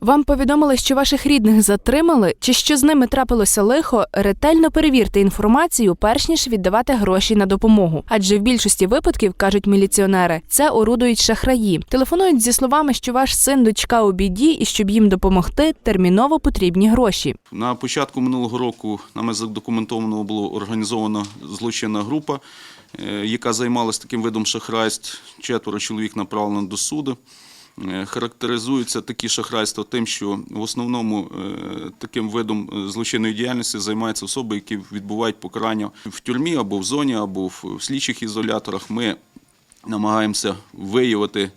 Вам повідомили, що ваших рідних затримали, чи що з ними трапилося лихо, ретельно перевірте інформацію, перш ніж віддавати гроші на допомогу. Адже в більшості випадків, кажуть міліціонери, це орудують шахраї. Телефонують зі словами, що ваш син дочка у біді, і щоб їм допомогти, терміново потрібні гроші. На початку минулого року нами задокументовано було організована злочинна група, е, яка займалася таким видом шахрайств. Четверо чоловік направлено до суду. Е, Характеризуються такі шахрайства тим, що в основному е, таким видом е, злочинної діяльності займаються особи, які відбувають покарання в тюрмі або в зоні, або в слідчих ізоляторах. Ми намагаємося виявити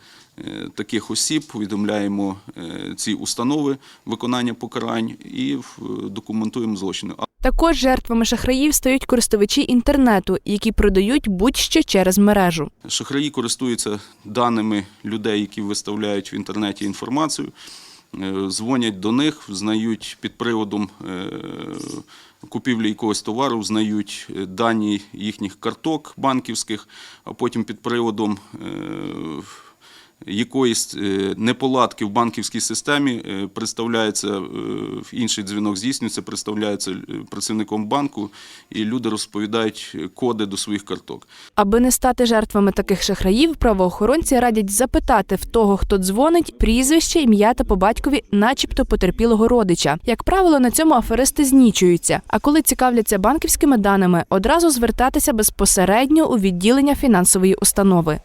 таких осіб, повідомляємо ці установи виконання покарань і документуємо злочини. Також жертвами шахраїв стають користувачі інтернету, які продають будь-що через мережу. Шахраї користуються даними людей, які виставляють в інтернеті інформацію, е, дзвонять до них, знають під приводом е, купівлі якогось товару, взнають е, дані їхніх карток банківських, а потім під приводом якоїсь е, неполадки в банківській системі е, представляється е, інший дзвінок здійснюється, представляється працівником банку, і люди розповідають коди до своїх карток. Аби не стати жертвами таких шахраїв, правоохоронці радять запитати в того, хто дзвонить, прізвище, ім'я та по батькові, начебто потерпілого родича. Як правило, на цьому аферисти знічуються. А коли цікавляться банківськими даними, одразу звертатися безпосередньо у відділення фінансової установи.